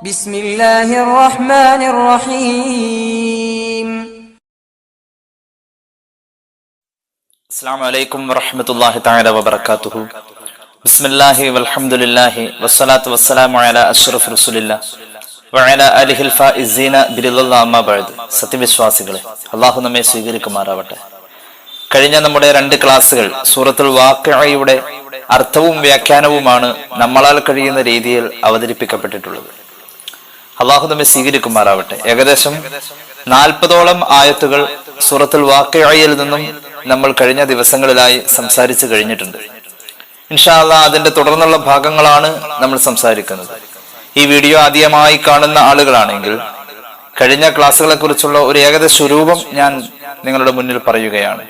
ബിസ്മില്ലാഹിർ റഹ്മാനിർ റഹീം അസ്സലാമു അലൈക്കും വറഹ്മത്തുള്ളാഹി തആല വബറകാതുഹു. ബിസ്മില്ലാഹി വൽഹംദുലില്ലാഹി വസ്സലാത്തു വസ്സലാമു അലാ അഷ്റഫിർ റസൂലില്ലാ വഅല ആലിഹിൽ ഫായിസീന ബിരില്ലല്ലാ അമ്മാ ബഅദ്. സത്യവിശ്വാസികളെ അള്ളാഹു നമ്മെ സ്വീകരിക്കുമാറാവട്ടെ. കഴിഞ്ഞ നമ്മുടെ രണ്ട് ക്ലാസ്സുകൾ സൂറത്തുൽ വാക്കയുടെ അർത്ഥവും വ്യാഖ്യാനവുമാണ് നമ്മളാൽ കഴിയുന്ന രീതിയിൽ അവതരിപ്പിക്കപ്പെട്ടിട്ടുള്ളത്. അള്ളാഹു നമ്മെ സ്വീകരിക്കുമാറാവട്ടെ. ഏകദേശം നാൽപ്പതോളം ആയത്തുകൾ സൂറത്തുൽ വാക്കയായിൽ നിന്നും നമ്മൾ കഴിഞ്ഞ ദിവസങ്ങളിലായി സംസാരിച്ചു കഴിഞ്ഞിട്ടുണ്ട്. ഇൻഷാല്ല അതിന്റെ തുടർന്നുള്ള ഭാഗങ്ങളാണ് നമ്മൾ സംസാരിക്കുന്നത്. ഈ വീഡിയോ ആദ്യമായി കാണുന്ന ആളുകളാണെങ്കിൽ കഴിഞ്ഞ ക്ലാസ്സുകളെ കുറിച്ചുള്ള ഒരു ഏകദേശ രൂപം ഞാൻ നിങ്ങളുടെ മുന്നിൽ പറയുകയാണ്.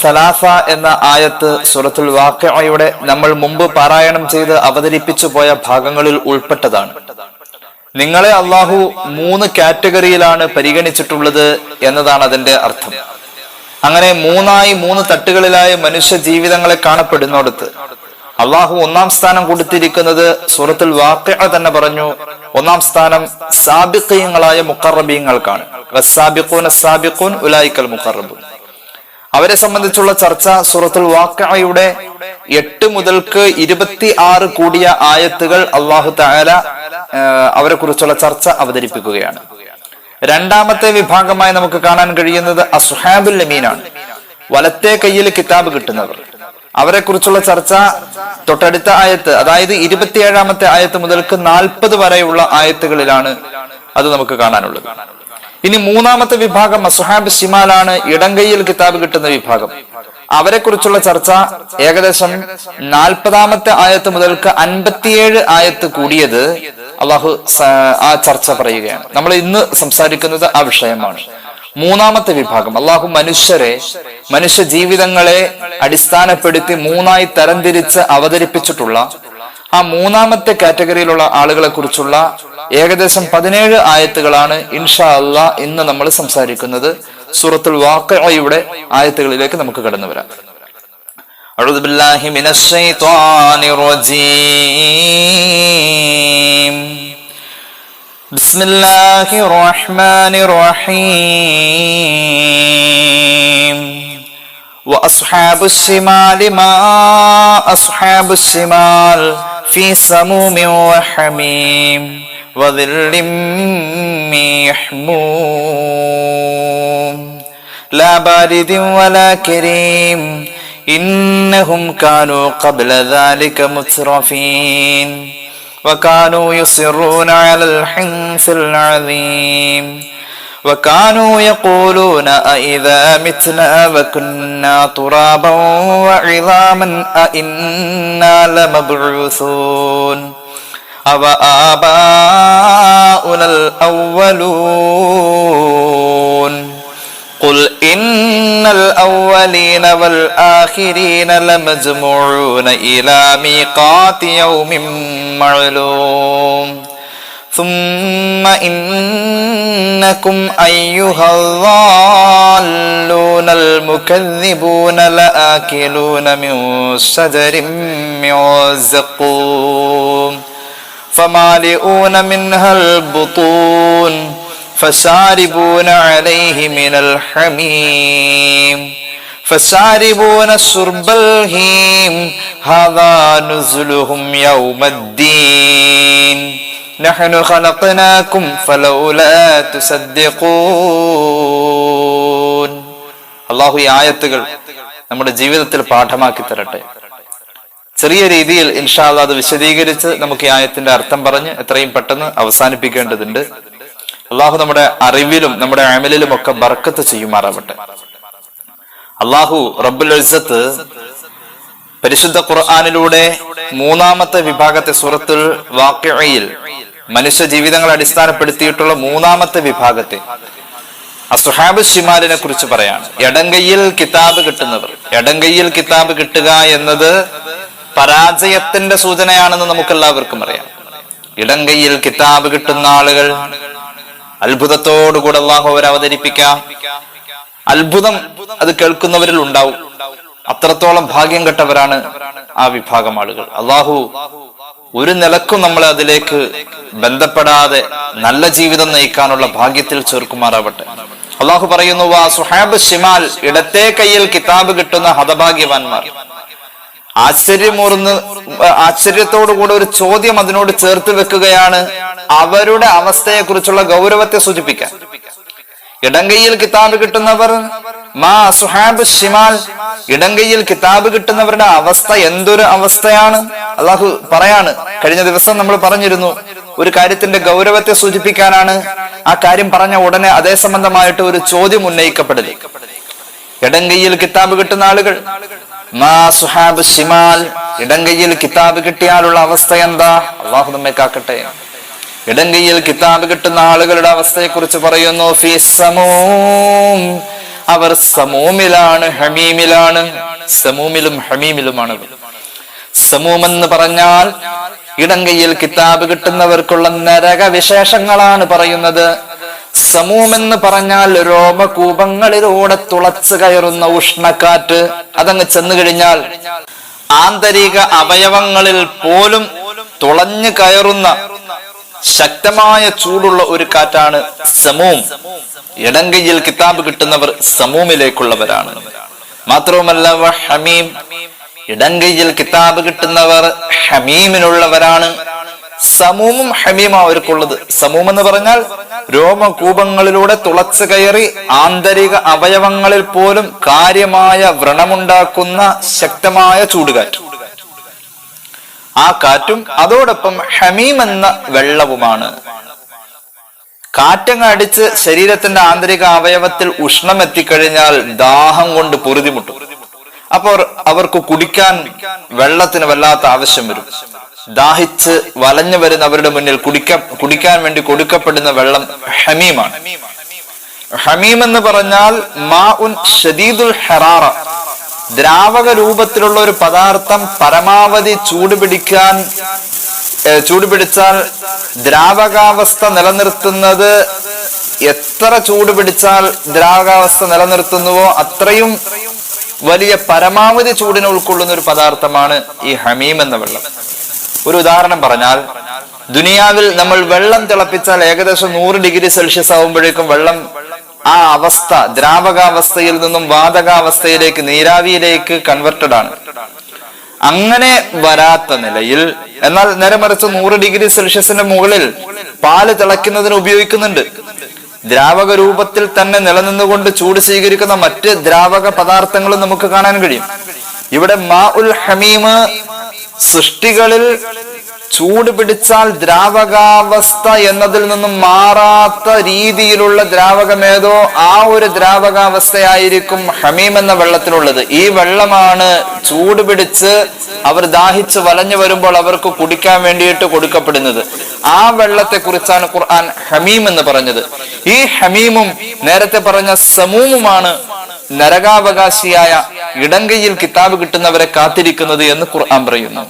സലാഫ എന്ന ആയത്ത് സുറത്തുൽ വാക്കയുടെ നമ്മൾ മുമ്പ് പാരായണം ചെയ്ത് അവതരിപ്പിച്ചു പോയ ഭാഗങ്ങളിൽ ഉൾപ്പെട്ടതാണ്. നിങ്ങളെ അള്ളാഹു മൂന്ന് കാറ്റഗറിയിലാണ് പരിഗണിച്ചിട്ടുള്ളത് എന്നതാണ് അതിന്റെ അർത്ഥം. അങ്ങനെ മൂന്നായി മൂന്ന് തട്ടുകളിലായ മനുഷ്യ ജീവിതങ്ങളെ കാണപ്പെടുന്നിടത്ത് അള്ളാഹു ഒന്നാം സ്ഥാനം കൊടുത്തിരിക്കുന്നത് സൂറത്തുൽ വാക്യ തന്നെ പറഞ്ഞു. ഒന്നാം സ്ഥാനം സാബിക്കയങ്ങളായ മുക്കറബീങ്ങൾക്കാണ് വസ്സാബിഖൂൻ സാബിഖൂൻ ഉലായിക്കൽ മുക്കറബുൻ അവരെ സംബന്ധിച്ചുള്ള ചർച്ച സൂറത്തുൽ വാക്കയുടെ എട്ട് മുതൽക്ക് ഇരുപത്തി ആറ് കൂടിയ ആയത്തുകൾ അള്ളാഹു താല അവരെ കുറിച്ചുള്ള ചർച്ച അവതരിപ്പിക്കുകയാണ്. രണ്ടാമത്തെ വിഭാഗമായി നമുക്ക് കാണാൻ കഴിയുന്നത് അസുഹാബുൽ ലമീനാണ് വലത്തെ കയ്യിൽ കിതാബ് കിട്ടുന്നവർ. അവരെ കുറിച്ചുള്ള ചർച്ച തൊട്ടടുത്ത ആയത്ത് അതായത് ഇരുപത്തിയേഴാമത്തെ ആയത്ത് മുതൽക്ക് നാൽപ്പത് വരെയുള്ള ആയത്തുകളിലാണ് അത് നമുക്ക് കാണാനുള്ളത്. ഇനി മൂന്നാമത്തെ വിഭാഗം അസുഹാബ് ഷിമാലാണ് ഇടങ്കയിൽ കിതാബ് കിട്ടുന്ന വിഭാഗം. അവരെ കുറിച്ചുള്ള ചർച്ച ഏകദേശം നാൽപ്പതാമത്തെ ആയത്ത് മുതൽക്ക് അൻപത്തിയേഴ് ആയത്ത് കൂടിയത് അള്ളാഹു ആ ചർച്ച പറയുകയാണ്. നമ്മൾ ഇന്ന് സംസാരിക്കുന്നത് ആ വിഷയമാണ്. മൂന്നാമത്തെ വിഭാഗം അള്ളാഹു മനുഷ്യരെ മനുഷ്യ ജീവിതങ്ങളെ അടിസ്ഥാനപ്പെടുത്തി മൂന്നായി തരംതിരിച്ച് അവതരിപ്പിച്ചിട്ടുള്ള ആ മൂന്നാമത്തെ കാറ്റഗറിയിലുള്ള ആളുകളെ കുറിച്ചുള്ള ഏകദേശം പതിനേഴ് ആയത്തുകളാണ് ഇൻഷാ അല്ല ഇന്ന് നമ്മൾ സംസാരിക്കുന്നത് സൂറത്തുൽ വാക്കയുടെ ആയത്തുകളിലേക്ക് നമുക്ക് കടന്നു വരാം أعوذ بالله من الشيطان الرجيم بسم الله الرحمن الرحيم وأصحاب الشمال ما أصحاب الشمال في سموم وحميم وظل من يحموم لا بارد ولا كريم. إنهم كانوا قبل ذلك مترفين. وكانوا يصرون على الحنث العظيم. وكانوا يقولون أئذا متنا وكنا ترابا وعظاما أئنا لمبعوثون. أو آباؤنا الأولون. قل إن الأولين والآخرين لمجموعون إلى ميقات يوم معلوم. ثم إنكم أيها الضالون المكذبون لآكلون من شجر من زقوم. فمالئون منها البطون فشاربون عليه من الحميم فشاربون شرب الهيم هذا نزلهم يوم الدين نحن خلقناكم فلولا تصدقون അള്ളാഹു ഈ ആയത്തുകൾ നമ്മുടെ ജീവിതത്തിൽ പാഠമാക്കി തരട്ടെ ചെറിയ രീതിയിൽ ഇൻഷാല്ല അത് വിശദീകരിച്ച് നമുക്ക് ഈ ആയത്തിന്റെ അർത്ഥം പറഞ്ഞ് എത്രയും പെട്ടെന്ന് അവസാനിപ്പിക്കേണ്ടതുണ്ട്. അള്ളാഹു നമ്മുടെ അറിവിലും നമ്മുടെ അമലിലും ഒക്കെ ബർക്കത്ത് ചെയ്യുമാറാവട്ടെ. അള്ളാഹു റബ്ബുൽ ഇസ്സത്ത് പരിശുദ്ധ ഖുർആാനിലൂടെ മൂന്നാമത്തെ വിഭാഗത്തെ സൂറത്തുൽ വാക്യയിൽ മനുഷ്യ ജീവിതങ്ങൾ അടിസ്ഥാനപ്പെടുത്തിയിട്ടുള്ള മൂന്നാമത്തെ വിഭാഗത്തെ അസുഹാബ് ഷിമാലിനെ കുറിച്ച് പറയാണ്. എടങ്കയിൽ കിതാബ് കിട്ടുന്നവർ. എടങ്കയിൽ കിതാബ് കിട്ടുക എന്നത് പരാജയത്തിന്റെ സൂചനയാണെന്ന് നമുക്ക് എല്ലാവർക്കും അറിയാം. ഇടം കയ്യിൽ കിതാബ് കിട്ടുന്ന ആളുകൾ അത്ഭുതത്തോടുകൂടെ അള്ളാഹു അവർ അവതരിപ്പിക്കാം. അത്ഭുതം അത് കേൾക്കുന്നവരിൽ ഉണ്ടാവും. അത്രത്തോളം ഭാഗ്യം കെട്ടവരാണ് ആ വിഭാഗം ആളുകൾ. അള്ളാഹു ഒരു നിലക്കും നമ്മളെ അതിലേക്ക് ബന്ധപ്പെടാതെ നല്ല ജീവിതം നയിക്കാനുള്ള ഭാഗ്യത്തിൽ ചേർക്കുമാറാവട്ടെ. അള്ളാഹു പറയുന്നു വാ സുഹാബ് ഷിമാൽ ഇടത്തെ കയ്യിൽ കിതാബ് കിട്ടുന്ന ഹതഭാഗ്യവാന്മാർ. ആശ്ചര്യമൂർന്ന് ആശ്ചര്യത്തോടു കൂടെ ഒരു ചോദ്യം അതിനോട് ചേർത്ത് വെക്കുകയാണ് അവരുടെ അവസ്ഥയെ കുറിച്ചുള്ള ഗൗരവത്തെ സൂചിപ്പിക്കാൻ. ഇടങ്കയിൽ കിതാബ് കിട്ടുന്നവർ മാ സുഹാബ് ഷിമാൽ ഇടങ്കയിൽ കിതാബ് കിട്ടുന്നവരുടെ അവസ്ഥ എന്തൊരു അവസ്ഥയാണ്? അള്ളാഹു പറയാണ് കഴിഞ്ഞ ദിവസം നമ്മൾ പറഞ്ഞിരുന്നു ഒരു കാര്യത്തിന്റെ ഗൗരവത്തെ സൂചിപ്പിക്കാനാണ്. ആ കാര്യം പറഞ്ഞ ഉടനെ അതേ സംബന്ധമായിട്ട് ഒരു ചോദ്യം ഉന്നയിക്കപ്പെടൽ ഇടങ്കയിൽ കിതാബ് കിട്ടുന്ന ആളുകൾ ഇടങ്കയ്യിൽ കിതാബ് കിട്ടിയാലുള്ള അവസ്ഥ എന്താ? അള്ളാഹു നമ്മെ കാക്കട്ടെ. ഇടങ്കയ്യിൽ കിതാബ് കിട്ടുന്ന ആളുകളുടെ അവസ്ഥയെ കുറിച്ച് പറയുന്നു സമൂം. അവർ സമൂമിലാണ് ഹമീമിലാണ്. സമൂമിലും ഹമീമിലുമാണ് സമൂം എന്ന് പറഞ്ഞാൽ ഇടങ്കയ്യിൽ കിതാബ് കിട്ടുന്നവർക്കുള്ള നരക വിശേഷങ്ങളാണ് പറയുന്നത്. സമൂം എന്ന് പറഞ്ഞാൽ രോമകൂപങ്ങളിലൂടെ തുളച്ചു കയറുന്ന ഉഷ്ണക്കാറ്റ്. അതങ്ങ് ചെന്നു കഴിഞ്ഞാൽ ആന്തരിക അവയവങ്ങളിൽ പോലും തുളഞ്ഞു കയറുന്ന ശക്തമായ ചൂടുള്ള ഒരു കാറ്റാണ് സമൂം. ഇടങ്കയ്യിൽ കിതാബ് കിട്ടുന്നവർ സമൂമിലേക്കുള്ളവരാണ്. മാത്രവുമല്ല ഹമീം. ഇടങ്കയ്യിൽ കിതാബ് കിട്ടുന്നവർ ഹമീമിനുള്ളവരാണ്. സമൂമും ഹമീമ അവർക്കുള്ളത്. സമൂം എന്ന് പറഞ്ഞാൽ രോമകൂപങ്ങളിലൂടെ തുളച്ചു കയറി ആന്തരിക അവയവങ്ങളിൽ പോലും കാര്യമായ വ്രണമുണ്ടാക്കുന്ന ശക്തമായ ചൂടുകാറ്റ്. ആ കാറ്റും അതോടൊപ്പം ഹമീം എന്ന വെള്ളവുമാണ്. കാറ്റങ്ങ് അടിച്ച് ശരീരത്തിന്റെ ആന്തരിക അവയവത്തിൽ ഉഷ്ണം എത്തിക്കഴിഞ്ഞാൽ ദാഹം കൊണ്ട് പൊറുതിമുട്ടും. അപ്പോൾ അവർക്ക് കുടിക്കാൻ വെള്ളത്തിന് വല്ലാത്ത ആവശ്യം വരും. ദാഹിച്ച് വലഞ്ഞു വരുന്നവരുടെ മുന്നിൽ കുടിക്ക കുടിക്കാൻ വേണ്ടി കൊടുക്കപ്പെടുന്ന വെള്ളം ഹമീമാണ്. ഹമീം എന്ന് പറഞ്ഞാൽ മാ ഉൻ ഷദീദുൽ ഹെറാറ. ദ്രാവക രൂപത്തിലുള്ള ഒരു പദാർത്ഥം പരമാവധി ചൂടുപിടിക്കാൻ ചൂടുപിടിച്ചാൽ ദ്രാവകാവസ്ഥ നിലനിർത്തുന്നത് എത്ര ചൂടുപിടിച്ചാൽ ദ്രാവകാവസ്ഥ നിലനിർത്തുന്നുവോ അത്രയും വലിയ പരമാവധി ചൂടിനെ ഉൾക്കൊള്ളുന്ന ഒരു പദാർത്ഥമാണ് ഈ ഹമീം എന്ന വെള്ളം. ഒരു ഉദാഹരണം പറഞ്ഞാൽ ദുനിയാവിൽ നമ്മൾ വെള്ളം തിളപ്പിച്ചാൽ ഏകദേശം നൂറ് ഡിഗ്രി സെൽഷ്യസ് ആകുമ്പോഴേക്കും വെള്ളം ആ അവസ്ഥ ദ്രാവകാവസ്ഥയിൽ നിന്നും വാതകാവസ്ഥയിലേക്ക് നീരാവിയിലേക്ക് കൺവെർട്ടഡ് ആണ്. അങ്ങനെ വരാത്ത നിലയിൽ എന്നാൽ നേരെ മറിച്ച് നൂറ് ഡിഗ്രി സെൽഷ്യസിന്റെ മുകളിൽ പാൽ തിളയ്ക്കുന്നതിന് ഉപയോഗിക്കുന്നുണ്ട്. ദ്രാവക രൂപത്തിൽ തന്നെ നിലനിന്നുകൊണ്ട് ചൂട് സ്വീകരിക്കുന്ന മറ്റ് ദ്രാവക പദാർത്ഥങ്ങളും നമുക്ക് കാണാൻ കഴിയും. ഇവിടെ മാ ഉൽ ഹമീമ് സൃഷ്ടികളിൽ ചൂട് പിടിച്ചാൽ ദ്രാവകാവസ്ഥ എന്നതിൽ നിന്നും മാറാത്ത രീതിയിലുള്ള ദ്രാവകമേതോ ആ ഒരു ദ്രാവകാവസ്ഥയായിരിക്കും ഹമീം എന്ന വെള്ളത്തിനുള്ളത് ഈ വെള്ളമാണ് ചൂട് പിടിച്ച് അവർ ദാഹിച്ച് വലഞ്ഞു വരുമ്പോൾ അവർക്ക് കുടിക്കാൻ വേണ്ടിയിട്ട് കൊടുക്കപ്പെടുന്നത്. ആ വെള്ളത്തെ കുറിച്ചാണ് ഖുർആൻ ഹമീം എന്ന് പറഞ്ഞത്. ഈ ഹമീമും നേരത്തെ പറഞ്ഞ സമൂമുമാണ് നരകാവകാശിയായ ഇടങ്കയിൽ കിതാബ് കിട്ടുന്നവരെ കാത്തിരിക്കുന്നത് എന്ന് ഖുർആൻ പറയുന്നു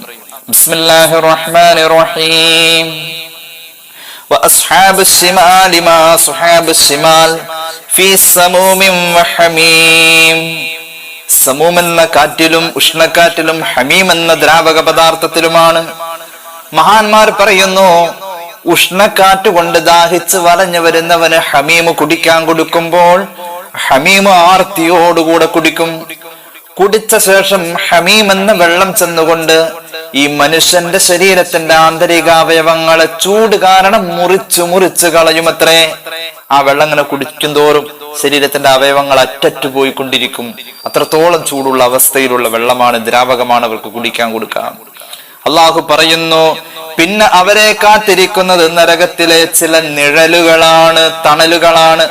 ബിസ്മില്ലാഹിർ റഹ്മാനിർ റഹീം وأصحاب الشمال ما أصحاب الشمال في سموم وحميم സമൂം എന്ന കാറ്റിലും ഉഷ്ണക്കാറ്റിലും ഹമീം എന്ന ദ്രാവക പദാർത്ഥത്തിലുമാണ് മഹാന്മാർ പറയുന്നു ഉഷ്ണക്കാറ്റ് കൊണ്ട് ദാഹിച്ച് വലഞ്ഞു വരുന്നവന് ഹമീമ് കുടിക്കാൻ കൊടുക്കുമ്പോൾ ഹമീമ് ആർത്തിയോടുകൂടെ കുടിക്കും. കുടിച്ച ശേഷം ഹമീം എന്ന വെള്ളം ചെന്നുകൊണ്ട് ഈ മനുഷ്യന്റെ ശരീരത്തിന്റെ ആന്തരിക അവയവങ്ങളെ ചൂട് കാരണം മുറിച്ചു മുറിച്ചു കളയുമത്രേ. ആ വെള്ളം ഇങ്ങനെ കുടിക്കും തോറും ശരീരത്തിന്റെ അവയവങ്ങൾ അറ്ററ്റു പോയിക്കൊണ്ടിരിക്കും. അത്രത്തോളം ചൂടുള്ള അവസ്ഥയിലുള്ള വെള്ളമാണ് ദ്രാവകമാണ് അവർക്ക് കുടിക്കാൻ കൊടുക്കാം അള്ളാഹു പറയുന്നു പിന്നെ അവരെ കാത്തിരിക്കുന്നത് നരകത്തിലെ ചില നിഴലുകളാണ് തണലുകളാണ്.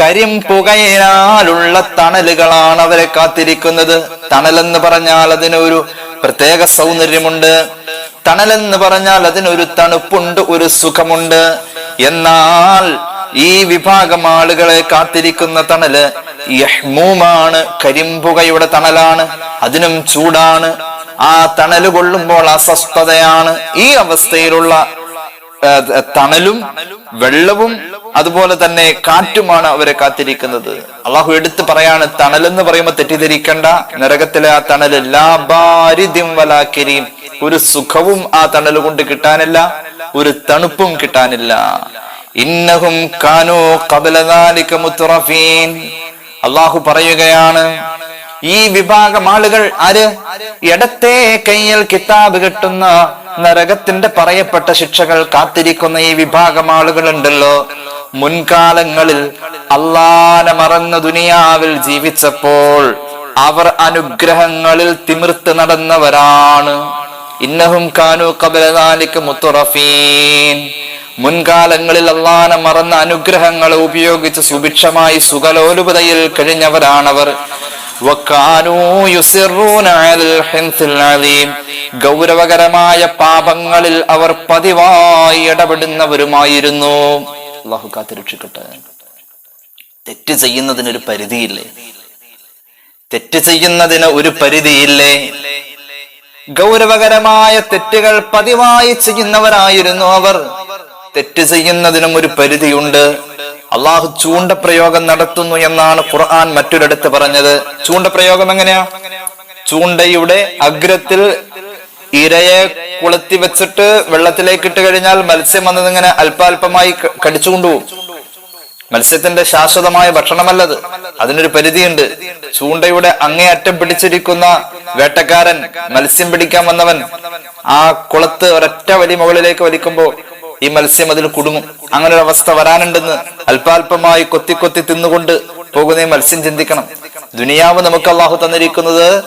കരിം പുകയിനാലുള്ള തണലുകളാണ് അവരെ കാത്തിരിക്കുന്നത്. തണലെന്ന് പറഞ്ഞാൽ അതിനൊരു പ്രത്യേക സൗന്ദര്യമുണ്ട്. തണലെന്ന് പറഞ്ഞാൽ അതിനൊരു തണുപ്പുണ്ട് ഒരു സുഖമുണ്ട്. എന്നാൽ ഈ വിഭാഗം ആളുകളെ കാത്തിരിക്കുന്ന തണൽ യഹ്മൂമാണ് കരിമ്പുകയുടെ തണലാണ് അതിനും ചൂടാണ്. ആ തണൽ കൊള്ളുമ്പോൾ അസ്വസ്ഥതയാണ്. ഈ അവസ്ഥയിലുള്ള തണലും വെള്ളവും അതുപോലെ തന്നെ കാറ്റുമാണ് അവരെ കാത്തിരിക്കുന്നത്. അള്ളാഹു എടുത്തു പറയാണ് തണലെന്ന് പറയുമ്പോൾ തെറ്റിദ്ധരിക്കണ്ട. നരകത്തിലെ ആ തണൽ ലാബാരിദ്യം വലാക്കിരിയും ഒരു സുഖവും ആ തണൽ കൊണ്ട് കിട്ടാനില്ല ഒരു തണുപ്പും കിട്ടാനില്ല. ഇന്നഹും കാനോ കബലദാലിക മുത്തറഫീൻ അള്ളാഹു പറയുകയാണ് ഈ വിഭാഗം ആളുകൾ ആര്? ഇടത്തെ കയ്യിൽ കിതാബ് കിട്ടുന്ന നരകത്തിന്റെ പറയപ്പെട്ട ശിക്ഷകൾ കാത്തിരിക്കുന്ന ഈ വിഭാഗം ആളുകൾ ഉണ്ടല്ലോ മുൻകാലങ്ങളിൽ അള്ളാനെ മറന്ന ദുനിയാവിൽ ജീവിച്ചപ്പോൾ അവർ അനുഗ്രഹങ്ങളിൽ തിമിർത്ത് നടന്നവരാണ്. ഇന്നഹും മുൻകാലങ്ങളിൽ അള്ളാന മറന്ന അനുഗ്രഹങ്ങൾ ഉപയോഗിച്ച് സുഭിക്ഷമായി സുഖലോലുപതയിൽ കഴിഞ്ഞവരാണവർ. ഗൗരവകരമായ പാപങ്ങളിൽ അവർ പതിവായി ഇടപെടുന്നവരുമായിരുന്നു. അള്ളാഹു കാത്തിരക്ഷിക്കട്ടെ തെറ്റ് ചെയ്യുന്നതിനൊരു പരിധിയില്ലേ? തെറ്റ് ചെയ്യുന്നതിന് ഒരു പരിധിയില്ലേ? ഗൗരവകരമായ തെറ്റുകൾ പതിവായി ചെയ്യുന്നവരായിരുന്നു അവർ. തെറ്റ് ചെയ്യുന്നതിനും ഒരു പരിധിയുണ്ട്. അള്ളാഹു ചൂണ്ടപ്രയോഗം നടത്തുന്നു എന്നാണ് ഖുർആൻ മറ്റൊരിടത്ത് പറഞ്ഞത്. ചൂണ്ട പ്രയോഗം എങ്ങനെയാ? ചൂണ്ടയുടെ അഗ്രത്തിൽ ഇരയെ കുളത്തി വെച്ചിട്ട് വെള്ളത്തിലേക്ക് ഇട്ട് കഴിഞ്ഞാൽ മത്സ്യം വന്നത് ഇങ്ങനെ അല്പാൽപമായി ക- കടിച്ചു കൊണ്ടുപോകും മത്സ്യത്തിന്റെ ശാശ്വതമായ ഭക്ഷണമല്ലത്. അതിനൊരു പരിധിയുണ്ട്. ചൂണ്ടയുടെ അങ്ങേയറ്റം പിടിച്ചിരിക്കുന്ന വേട്ടക്കാരൻ മത്സ്യം പിടിക്കാൻ വന്നവൻ ആ കുളത്ത് ഒരൊറ്റ വലി മുകളിലേക്ക് വലിക്കുമ്പോ ഈ മത്സ്യം അതിൽ കുടുങ്ങും. അങ്ങനെ ഒരു അവസ്ഥ വരാനുണ്ടെന്ന് അല്പാൽപമായി കൊത്തി കൊത്തി തിന്നുകൊണ്ട് പോകുന്ന ഈ മത്സ്യം ചിന്തിക്കണം. ദുനിയാവ് നമുക്ക് അള്ളാഹു തന്നിരിക്കുന്നത്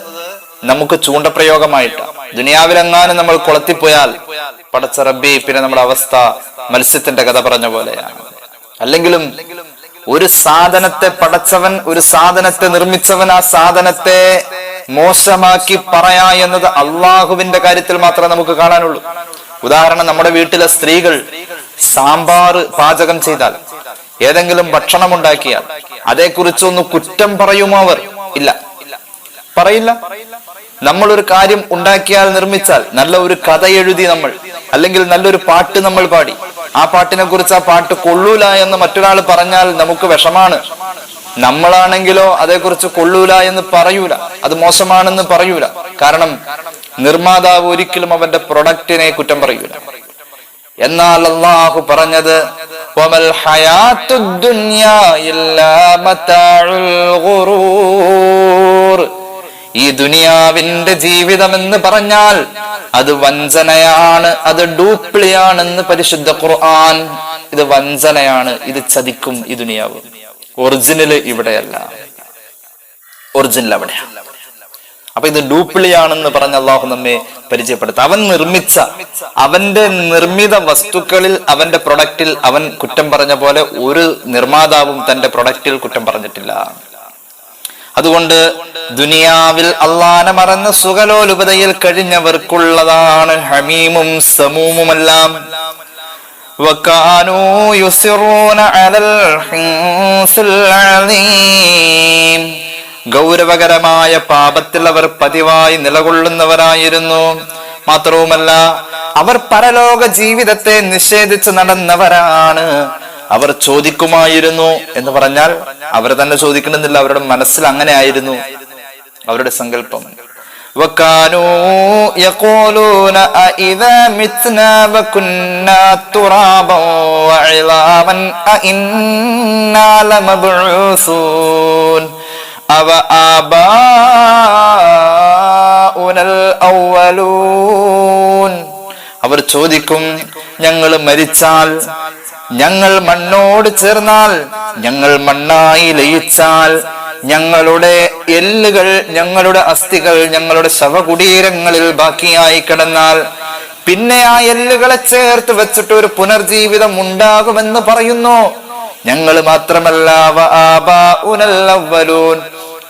നമുക്ക് ചൂണ്ട പ്രയോഗമായിട്ട് ദുനിയാവിലെങ്ങാനും നമ്മൾ കൊളത്തിപ്പോയാൽ പടച്ച റബ്ബി പിന്നെ നമ്മുടെ അവസ്ഥ മത്സ്യത്തിന്റെ കഥ പറഞ്ഞ പോലെയാണ്. അല്ലെങ്കിലും ഒരു സാധനത്തെ പടച്ചവൻ ഒരു സാധനത്തെ നിർമ്മിച്ചവൻ ആ സാധനത്തെ മോശമാക്കി പറയാ എന്നത് അള്ളാഹുവിന്റെ കാര്യത്തിൽ മാത്രമേ നമുക്ക് കാണാനുള്ളൂ. ഉദാഹരണം നമ്മുടെ വീട്ടിലെ സ്ത്രീകൾ സാമ്പാർ പാചകം ചെയ്താൽ ഏതെങ്കിലും ഭക്ഷണം ഉണ്ടാക്കിയാൽ അതേക്കുറിച്ചൊന്ന് കുറ്റം പറയുമോ അവർ? ഇല്ല. പറയില്ല. നമ്മൾ ഒരു കാര്യം ഉണ്ടാക്കിയാൽ നിർമ്മിച്ചാൽ നല്ല ഒരു കഥ എഴുതി നമ്മൾ അല്ലെങ്കിൽ നല്ലൊരു പാട്ട് നമ്മൾ പാടി. ആ പാട്ടിനെ കുറിച്ച് ആ പാട്ട് കൊള്ളൂല എന്ന് മറ്റൊരാൾ പറഞ്ഞാൽ നമുക്ക് വിഷമാണ്. നമ്മളാണെങ്കിലോ അതേക്കുറിച്ച് കൊള്ളൂല എന്ന് പറയൂല. അത് മോശമാണെന്ന് പറയൂല. കാരണം നിർമ്മാതാവ് ഒരിക്കലും അവന്റെ പ്രൊഡക്റ്റിനെ കുറ്റം പറയൂല. എന്നാൽ അള്ളാഹു പറഞ്ഞത് ദുനിയാ ഇല്ലാ ഈ ദുനിയാവിന്റെ ജീവിതം എന്ന് പറഞ്ഞാൽ അത് വഞ്ചനയാണ് അത് ഡൂപ്ലിയാണെന്ന് പരിശുദ്ധ ഖുർആൻ ഇത് വഞ്ചനയാണ് ഇത് ചതിക്കും ഈ ദുനിയാവ്. ഒറിജിനൽ ഇവിടെയല്ല. ഒറിജിനൽ അവിടെ അപ്പൊ ഇത് ഡൂപ്ലിയാണെന്ന് പറഞ്ഞ അള്ളാഹു നമ്മെ പരിചയപ്പെടുത്ത. അവൻ നിർമ്മിച്ച അവന്റെ നിർമ്മിത വസ്തുക്കളിൽ അവന്റെ പ്രൊഡക്റ്റിൽ അവൻ കുറ്റം പറഞ്ഞ പോലെ ഒരു നിർമ്മാതാവും തന്റെ പ്രൊഡക്റ്റിൽ കുറ്റം പറഞ്ഞിട്ടില്ല. അതുകൊണ്ട് ദുനിയാവിൽ അള്ളാനെ മറന്ന് സുഖലോലുപതയിൽ കഴിഞ്ഞവർക്കുള്ളതാണ് ഹമീമും സമൂമുമെല്ലാം. ഗൗരവകരമായ പാപത്തിൽ അവർ പതിവായി നിലകൊള്ളുന്നവരായിരുന്നു. മാത്രവുമല്ല അവർ പരലോക ജീവിതത്തെ നിഷേധിച്ചു നടന്നവരാണ്. അവർ ചോദിക്കുമായിരുന്നു എന്ന് പറഞ്ഞാൽ അവർ തന്നെ ചോദിക്കണമെന്നില്ല അവരുടെ മനസ്സിൽ അങ്ങനെ ആയിരുന്നു അവരുടെ സങ്കല്പം وكانوا يقولون أإذا متنا وكنا ترابا وعظاما أإنا لمبعوثون أو آباؤنا الأولون അവർ ചോദിക്കും ഞങ്ങൾ മരിച്ചാൽ ഞങ്ങൾ മണ്ണോട് ചേർന്നാൽ ഞങ്ങൾ മണ്ണായി ലയിച്ചാൽ ഞങ്ങളുടെ എല്ലുകൾ ഞങ്ങളുടെ അസ്ഥികൾ ഞങ്ങളുടെ ശവകുടീരങ്ങളിൽ ബാക്കിയായി കിടന്നാൽ പിന്നെ ആ എല്ലുകളെ ചേർത്ത് വെച്ചിട്ട് ഒരു പുനർജീവിതം ഉണ്ടാകുമെന്ന് പറയുന്നു ഞങ്ങൾ മാത്രമല്ല.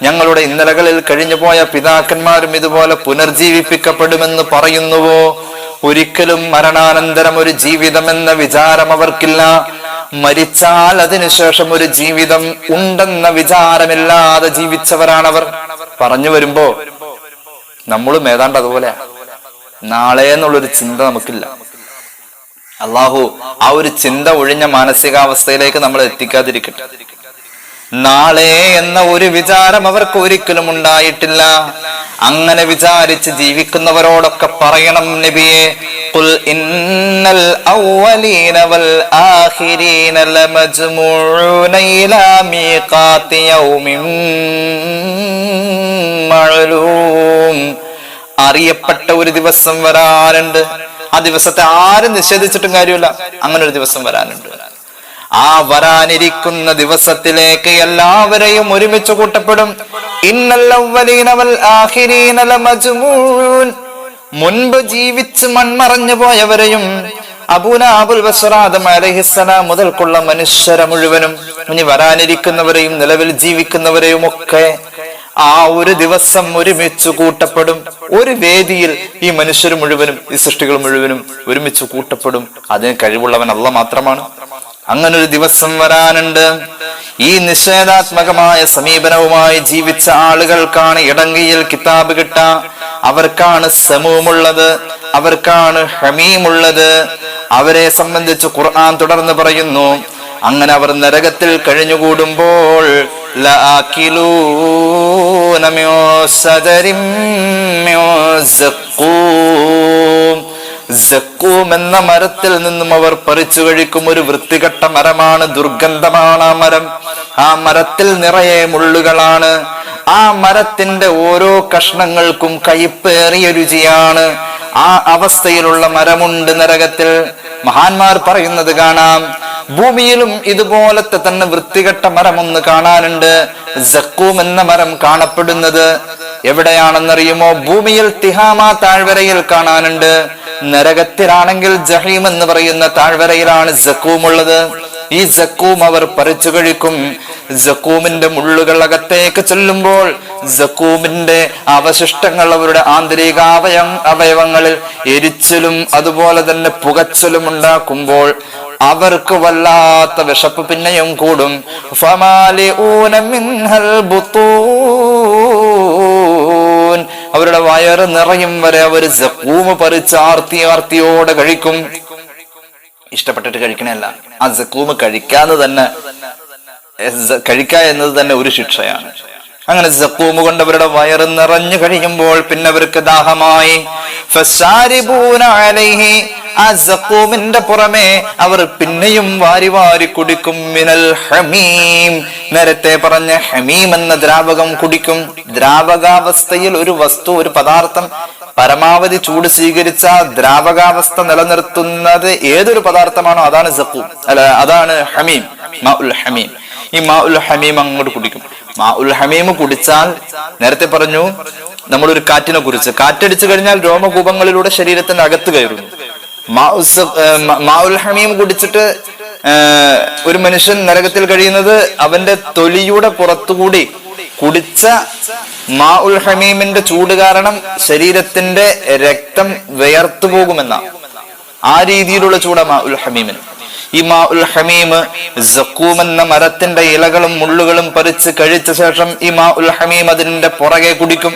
ഞങ്ങളുടെ ഇന്നലകളിൽ കഴിഞ്ഞുപോയ പിതാക്കന്മാരും ഇതുപോലെ പുനർജീവിപ്പിക്കപ്പെടുമെന്ന് പറയുന്നുവോ ഒരിക്കലും മരണാനന്തരം ഒരു ജീവിതം എന്ന വിചാരം അവർക്കില്ല. മരിച്ചാൽ അതിനുശേഷം ഒരു ജീവിതം ഉണ്ടെന്ന വിചാരമില്ലാതെ ജീവിച്ചവരാണവർ. പറഞ്ഞു വരുമ്പോ നമ്മളും ഏതാണ്ട് അതുപോലെ. നാളെ എന്നുള്ളൊരു ചിന്ത നമുക്കില്ല. അള്ളാഹു ആ ഒരു ചിന്ത ഒഴിഞ്ഞ മാനസികാവസ്ഥയിലേക്ക് നമ്മൾ എത്തിക്കാതിരിക്കട്ടെ. നാളെ എന്ന ഒരു വിചാരം അവർക്ക് ഒരിക്കലും ഉണ്ടായിട്ടില്ല അങ്ങനെ വിചാരിച്ച് ജീവിക്കുന്നവരോടൊക്കെ പറയണം നബിയെ قل إن الأولين والآخرين لمجموعون إلى ميقات يوم معلوم അറിയപ്പെട്ട ഒരു ദിവസം വരാനുണ്ട് ആ ദിവസത്തെ ആരും നിഷേധിച്ചിട്ടും കാര്യമില്ല അങ്ങനെ ഒരു ദിവസം വരാനുണ്ട് ആ വരാനിരിക്കുന്ന ദിവസത്തിലേക്ക് എല്ലാവരെയും ഒരുമിച്ച് കൂട്ടപ്പെടും. മുൻപ് ജീവിച്ച് മൺമറഞ്ഞു പോയവരെയും അബൂന അബുൽ ബസ്റാദം അലഹിസ്സലാം മുതൽക്കുള്ള മനുഷ്യരെ മുഴുവനും ഇനി വരാനിരിക്കുന്നവരെയും നിലവിൽ ജീവിക്കുന്നവരെയും ഒക്കെ ആ ഒരു ദിവസം ഒരുമിച്ച് കൂട്ടപ്പെടും. ഒരു വേദിയിൽ ഈ മനുഷ്യർ മുഴുവനും ഈ സൃഷ്ടികൾ മുഴുവനും ഒരുമിച്ച് കൂട്ടപ്പെടും. അതിന് കഴിവുള്ളവൻ അല്ല മാത്രമാണ്. അങ്ങനെ ഒരു ദിവസം വരാനുണ്ട്. ഈ നിഷേധാത്മകമായ സമീപനവുമായി ജീവിച്ച ആളുകൾക്കാണ് ഇടങ്കിയിൽ കിതാബ് കിട്ട. അവർക്കാണ് സമൂമുള്ളത് അവർക്കാണ് ഹമീമുള്ളത്. അവരെ സംബന്ധിച്ച് ഖുർആൻ തുടർന്ന് പറയുന്നു അങ്ങനെ അവർ നരകത്തിൽ കഴിഞ്ഞുകൂടുമ്പോൾ ലആകിലൂന മിൻ സഖൂം എന്ന മരത്തിൽ നിന്നും അവർ പറിച്ചു കഴിക്കും ഒരു വൃത്തികെട്ട മരമാണ് ദുർഗന്ധമാണ് ആ മരം. ആ മരത്തിൽ നിറയെ മുള്ളുകളാണ്. ആ മരത്തിന്റെ ഓരോ കഷ്ണങ്ങൾക്കും കയ്പേറിയ രുചിയാണ്. ആ അവസ്ഥയിലുള്ള മരമുണ്ട് നരകത്തിൽ. മഹാന്മാർ പറയുന്നത് കാണാം. ഭൂമിയിലും ഇതുപോലത്തെ തന്നെ വൃത്തികെട്ട മരം ഒന്ന് കാണാനുണ്ട്. ജക്കൂം എന്ന മരം കാണപ്പെടുന്നത് എവിടെയാണെന്നറിയുമോ? ഭൂമിയിൽ തിഹാമ താഴ്വരയിൽ കാണാനുണ്ട്. നരകത്തിലാണെങ്കിൽ ജഹീം എന്ന് പറയുന്ന താഴ്വരയിലാണ് ജക്കൂം ഉള്ളത്. ഈ ജക്കൂം അവർ പറിച്ചു കഴിക്കും. ജക്കൂമിന്റെ മുള്ളുകൾ അകത്തേക്ക് ചെല്ലുമ്പോൾ ജക്കൂമിന്റെ അവശിഷ്ടങ്ങൾ അവരുടെ ആന്തരിക അവയ അവയവങ്ങളിൽ എരിച്ചിലും അതുപോലെ തന്നെ പുകച്ചലും ഉണ്ടാക്കുമ്പോൾ അവർക്ക് വല്ലാത്ത വിശപ്പ് പിന്നെയും കൂടും. ഫമാലിഊന മിൻഹൽ ബുത്തൂൻ അവരുടെ വയറ് നിറയും വരെ അവർ സക്കൂമ് പറിച്ച് ആർത്തി ആർത്തിയോടെ കഴിക്കും. ഇഷ്ടപ്പെട്ടിട്ട് കഴിക്കണല്ല ആ സക്കൂമ് കഴിക്കാന്ന് തന്നെ കഴിക്കുക എന്നത് തന്നെ ഒരു ശിക്ഷയാണ്. അങ്ങനെ സക്കൂമ് കൊണ്ട് അവരുടെ വയറ് നിറഞ്ഞു കഴിയുമ്പോൾ പിന്നെ അവർക്ക് ദാഹമായി. പുറമെ അവർ പിന്നെയും വാരി വാരി കുടിക്കും. മിനൽ ഹമീം നേരത്തെ പറഞ്ഞ ഹമീം എന്ന ദ്രാവകം കുടിക്കും. ദ്രാവകാവസ്ഥയിൽ ഒരു വസ്തു ഒരു പദാർത്ഥം പരമാവധി ചൂട് സ്വീകരിച്ച ദ്രാവകാവസ്ഥ നിലനിർത്തുന്നത് ഏതൊരു പദാർത്ഥമാണോ അതാണ് സക്കൂം. അല്ല അതാണ് ഹമീം ഹമീം. ഈ മാ ഉൽ ഹമീം അങ്ങോട്ട് കുടിക്കും. മാ ഉൽ ഹമീം കുടിച്ചാൽ നേരത്തെ പറഞ്ഞു നമ്മൾ ഒരു കാറ്റിനെ കുറിച്ച്. കാറ്റടിച്ചു കഴിഞ്ഞാൽ രോമകൂപങ്ങളിലൂടെ ശരീരത്തിന്റെ അകത്ത് കയറുന്നു. മാ മാഉൽ ഹമീം കുടിച്ചിട്ട് ഒരു മനുഷ്യൻ നരകത്തിൽ കഴിയുന്നത് അവന്റെ തൊലിയുടെ പുറത്തുകൂടി കുടിച്ച മാ ഉൽ ഹമീമിന്റെ ചൂട് കാരണം ശരീരത്തിന്റെ രക്തം വിയർത്തു പോകുമെന്ന ആ രീതിയിലുള്ള ചൂട മാ ഉൽ ഹമീമിന്. ഈ മാ ഉൽ ഹമീം ജക്കൂം എന്ന മരത്തിന്റെ ഇലകളും മുള്ളുകളും പറിച്ച് കഴിച്ച ശേഷം ഈ മാ ഉൽ ഹമീം അതിന്റെ പുറകെ കുടിക്കും.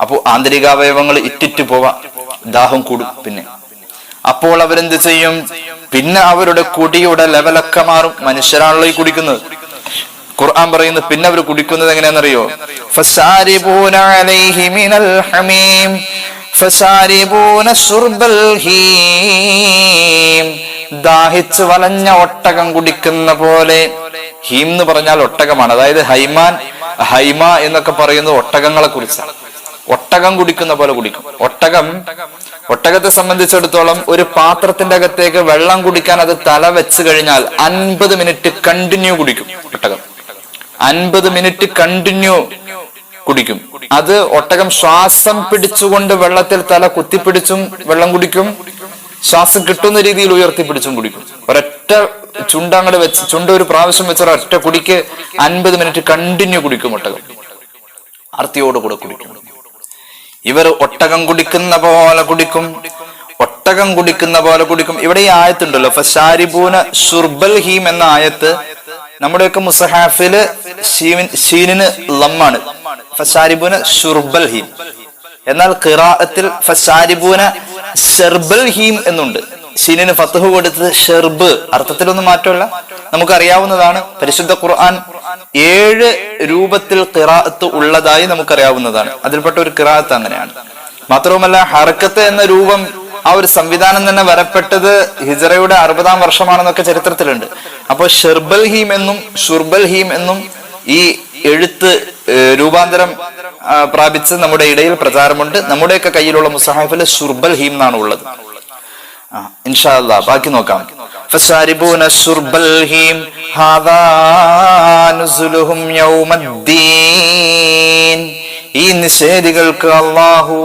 അപ്പോ ആന്തരികാവയവങ്ങൾ ഇറ്റിറ്റ് പോവാ. ദാഹം കൂടും പിന്നെ. അപ്പോൾ അവരെന്ത് ചെയ്യും? പിന്നെ അവരുടെ കുടിയുടെ ലെവലൊക്കെ മാറും. മനുഷ്യരാണല്ലോ ഈ കുടിക്കുന്നത്. ഖുർആൻ പറയുന്നു പിന്നെ അവർ കുടിക്കുന്നത് എങ്ങനെയാണെന്നറിയോ? ദാഹിച്ച് വലഞ്ഞ ഒട്ടകം കുടിക്കുന്ന പോലെ ഹീം എന്ന് പറഞ്ഞാൽ ഒട്ടകമാണ്. അതായത് ഹൈമാൻ ഹൈമ എന്നൊക്കെ പറയുന്ന ഒട്ടകങ്ങളെ കുറിച്ചാണ്. ഒട്ടകം കുടിക്കുന്ന പോലെ കുടിക്കും. ഒട്ടകം ഒട്ടകത്തെ സംബന്ധിച്ചിടത്തോളം ഒരു പാത്രത്തിന്റെ അകത്തേക്ക് വെള്ളം കുടിക്കാൻ അത് തല വെച്ച് കഴിഞ്ഞാൽ അൻപത് മിനിറ്റ് കണ്ടിന്യൂ കുടിക്കും ഒട്ടകം. അൻപത് മിനിറ്റ് കണ്ടിന്യൂ കുടിക്കും. അത് ഒട്ടകം ശ്വാസം പിടിച്ചുകൊണ്ട് വെള്ളത്തിൽ തല കുത്തിപ്പിടിച്ചും വെള്ളം കുടിക്കും. ശ്വാസം കിട്ടുന്ന രീതിയിൽ ഉയർത്തിപ്പിടിച്ചും കുടിക്കും. ഒരൊറ്റ ചുണ്ടങ്ങട് വെച്ച് ചുണ്ട ഒരു പ്രാവശ്യം വെച്ച ഒരൊറ്റ കുടിക്ക് അൻപത് മിനിറ്റ് കണ്ടിന്യൂ കുടിക്കും ഒട്ടകം. ആർത്തിയോടുകൂടെ കുടിക്കും. ഇവർ ഒട്ടകം കുടിക്കുന്ന പോലെ കുടിക്കും. ഒട്ടകം കുടിക്കുന്ന പോലെ കുടിക്കും. ഇവിടെ ഈ ആയത്തുണ്ടല്ലോ ഫസാരിബൂന ഷുർബൽ ഹീം എന്ന ആയത്ത് നമ്മുടെയൊക്കെ മുസഹാഫിൽ ഷീനിന് ലമ്മാണ്. ഫസാരിബുന ഷുർബൽ ഹീം. എന്നാൽ ഖിറാഅത്തിൽ ഫസാരിബുന ഷെർബൽ ഹീം എന്നുണ്ട്. ഷീനിന് ഫത്തുഹ് കൊടുത്തത് ഷെർബ്. അർത്ഥത്തിലൊന്നും മാറ്റമല്ല. നമുക്കറിയാവുന്നതാണ് പരിശുദ്ധ ഖുർആൻ ഏഴ് രൂപത്തിൽ ഖിറാഅത്ത് ഉള്ളതായി നമുക്കറിയാവുന്നതാണ്. അതിൽപ്പെട്ട ഒരു ഖിറാഅത്ത് അങ്ങനെയാണ്. മാത്രവുമല്ല ഹർക്കത്ത് എന്ന രൂപം ആ ഒരു സംവിധാനം തന്നെ വരപ്പെട്ടത് ഹിജറയുടെ അറുപതാം വർഷമാണെന്നൊക്കെ ചരിത്രത്തിലുണ്ട്. അപ്പോൾ ഷെർബൽ ഹീം എന്നും ഷുർബൽ ഹീം എന്നും ഈ എഴുത്ത് രൂപാന്തരം പ്രാപിച്ച് നമ്മുടെ ഇടയിൽ പ്രചാരമുണ്ട്. നമ്മുടെയൊക്കെ കയ്യിലുള്ള മുസഹാഫിൽ ഷുർബൽ ഹീം എന്നാണ് ഉള്ളത്. ആ, ഇൻഷാ ബാക്കി നോക്കാം. ഈ നിഷേധികൾക്ക് അള്ളാഹു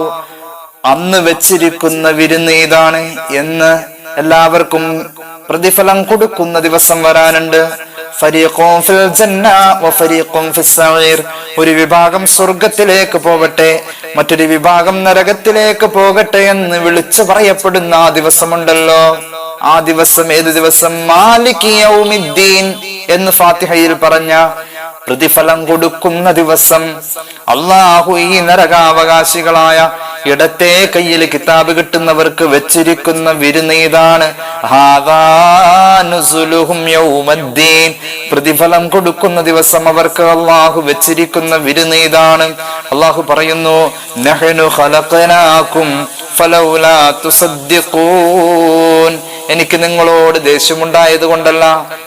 അന്ന് വെച്ചിരിക്കുന്ന വിരുന്ന് ഇതാണ് എന്ന് എല്ലാവർക്കും പ്രതിഫലം കൊടുക്കുന്ന ദിവസം വരാനുണ്ട്. ഒരു വിഭാഗം സ്വർഗത്തിലേക്ക് പോകട്ടെ മറ്റൊരു വിഭാഗം നരകത്തിലേക്ക് പോകട്ടെ എന്ന് വിളിച്ചു പറയപ്പെടുന്ന ആ ദിവസമുണ്ടല്ലോ. ആ ദിവസം ഏത് ദിവസം? മാലിക് എന്ന് ഫാത്തിഹയിൽ പറഞ്ഞ പ്രതിഫലം കൊടുക്കുന്ന ദിവസം അള്ളാഹു ഈ നരകാവകാശികളായ ഇടത്തെ കയ്യിൽ കിതാബ് കിട്ടുന്നവർക്ക് വെച്ചിരിക്കുന്ന വിരുന്നീതാണ്. പ്രതിഫലം കൊടുക്കുന്ന ദിവസം അവർക്ക് അള്ളാഹു വെച്ചിരിക്കുന്ന വിരുന്നീതാണ് അള്ളാഹു പറയുന്നു നഹനു ഫലൗലാ തുസദ്ദിഖൂൻ. എനിക്ക് നിങ്ങളോട് ദേഷ്യമുണ്ടായത് കൊണ്ടല്ല.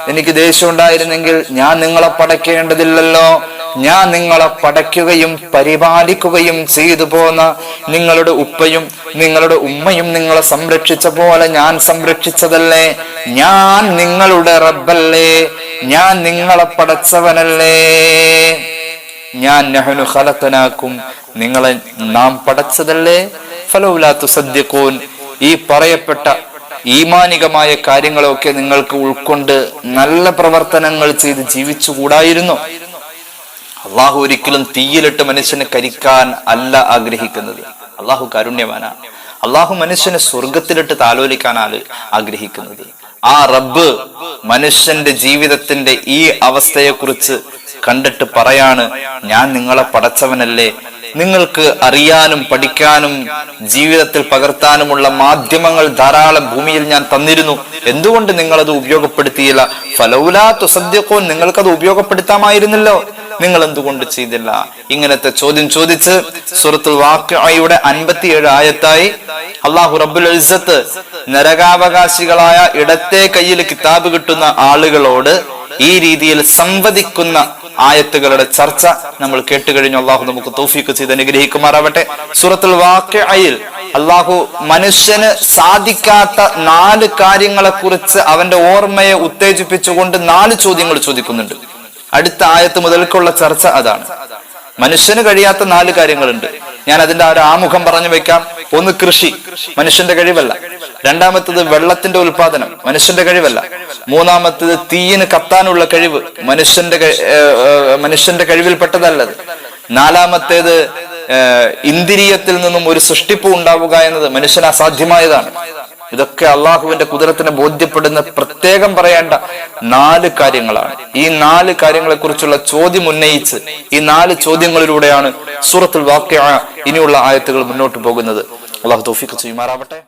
എനിക്ക് ദേഷ്യം ഉണ്ടായിരുന്നെങ്കിൽ ഞാൻ നിങ്ങളെ പടയ്ക്കേണ്ടതില്ലല്ലോ. ഞാൻ നിങ്ങളെ പടയ്ക്കുകയും പരിപാലിക്കുകയും ചെയ്തു പോന്ന നിങ്ങളുടെ ഉപ്പയും നിങ്ങളുടെ ഉമ്മയും നിങ്ങളെ സംരക്ഷിച്ച പോലെ ഞാൻ സംരക്ഷിച്ചതല്ലേ? ഞാൻ നിങ്ങളുടെ റബ്ബല്ലേ? ഞാൻ നിങ്ങളെ പടച്ചവനല്ലേ? ഞാൻ നഹനു ഹലത്തനാക്കും നിങ്ങളെ നാം പടച്ചതല്ലേ? ഫലൗലാ തുസ്ദിഖൂൻ ഈ പറയപ്പെട്ട ഈമാനികമായ കാര്യങ്ങളൊക്കെ നിങ്ങൾക്ക് ഉൾക്കൊണ്ട് നല്ല പ്രവർത്തനങ്ങൾ ചെയ്ത് ജീവിച്ചുകൂടായിരുന്നു. അള്ളാഹു ഒരിക്കലും തീയിലിട്ട് മനുഷ്യനെ കരിക്കാൻ അല്ല ആഗ്രഹിക്കുന്നത്. അള്ളാഹു കാരുണ്യവാനാണ്. അള്ളാഹു മനുഷ്യനെ സ്വർഗത്തിലിട്ട് താലോലിക്കാനാണ് ആഗ്രഹിക്കുന്നത്. ആ റബ്ബ് മനുഷ്യന്റെ ജീവിതത്തിന്റെ ഈ അവസ്ഥയെക്കുറിച്ച് കണ്ടിട്ട് പറയാണ് ഞാൻ നിങ്ങളെ പടച്ചവനല്ലേ നിങ്ങൾക്ക് അറിയാനും പഠിക്കാനും ജീവിതത്തിൽ പകർത്താനുമുള്ള മാധ്യമങ്ങൾ ധാരാളം ഭൂമിയിൽ ഞാൻ തന്നിരുന്നു. എന്തുകൊണ്ട് നിങ്ങൾ അത് ഉപയോഗപ്പെടുത്തിയില്ല? ഫലൗലാ തുസദ്യക്കോൻ നിങ്ങൾക്കത് ഉപയോഗപ്പെടുത്താമായിരുന്നല്ലോ. നിങ്ങൾ എന്തുകൊണ്ട് ചെയ്തില്ല? ഇങ്ങനത്തെ ചോദ്യം ചോദിച്ച് സുഹൃത്തുൽ വാക്യയുടെ അൻപത്തിയേഴ് ആയത്തായി അള്ളാഹു റബ്ബുൽ ഇസ്സത്ത് നരകാവകാശികളായ ഇടത്തെ കയ്യിൽ കിതാബ് കിട്ടുന്ന ആളുകളോട് ഈ രീതിയിൽ സംവദിക്കുന്ന ആയത്തുകളുടെ ചർച്ച നമ്മൾ കേട്ടുകഴിഞ്ഞു അള്ളാഹു നമുക്ക് തോഫിക്ക് ചെയ്ത് അനുഗ്രഹിക്കുമാറാവട്ടെ. സൂറത്തുൽ വാക്യയിൽ അള്ളാഹു മനുഷ്യന് സാധിക്കാത്ത നാല് കാര്യങ്ങളെ കുറിച്ച് അവന്റെ ഓർമ്മയെ ഉത്തേജിപ്പിച്ചുകൊണ്ട് നാല് ചോദ്യങ്ങൾ ചോദിക്കുന്നുണ്ട്. അടുത്ത ആയത്ത് മുതൽക്കുള്ള ചർച്ച അതാണ്. മനുഷ്യന് കഴിയാത്ത നാല് കാര്യങ്ങളുണ്ട്. ഞാൻ അതിന്റെ ഒരു ആമുഖം പറഞ്ഞു വെക്കാം. ഒന്ന് കൃഷി മനുഷ്യന്റെ കഴിവല്ല. രണ്ടാമത്തത് വെള്ളത്തിന്റെ ഉൽപാദനം മനുഷ്യന്റെ കഴിവല്ല. മൂന്നാമത്തത് തീയിന് കത്താനുള്ള കഴിവ് മനുഷ്യന്റെ മനുഷ്യന്റെ കഴിവിൽ പെട്ടതല്ലത് മനുഷ്യന്റെ കഴിവിൽപ്പെട്ടതല്ലത്. നാലാമത്തേത് ഇന്ദ്രിയത്തിൽ നിന്നും ഒരു സൃഷ്ടിപ്പ് ഉണ്ടാവുക എന്നത് മനുഷ്യന് അസാധ്യമായതാണ്. ഇതൊക്കെ അള്ളാഹുവിന്റെ കുതിരത്തിന് ബോധ്യപ്പെടുന്ന പ്രത്യേകം പറയേണ്ട നാല് കാര്യങ്ങളാണ്. ഈ നാല് കാര്യങ്ങളെ കുറിച്ചുള്ള ചോദ്യം ഉന്നയിച്ച് ഈ നാല് ചോദ്യങ്ങളിലൂടെയാണ് സൂറത്തുൽ വാക്യ ഇനിയുള്ള ആയത്തുകൾ മുന്നോട്ട് പോകുന്നത്. അള്ളാഹു തോഫിക്ക് ചെയ്യുമാറാവട്ടെ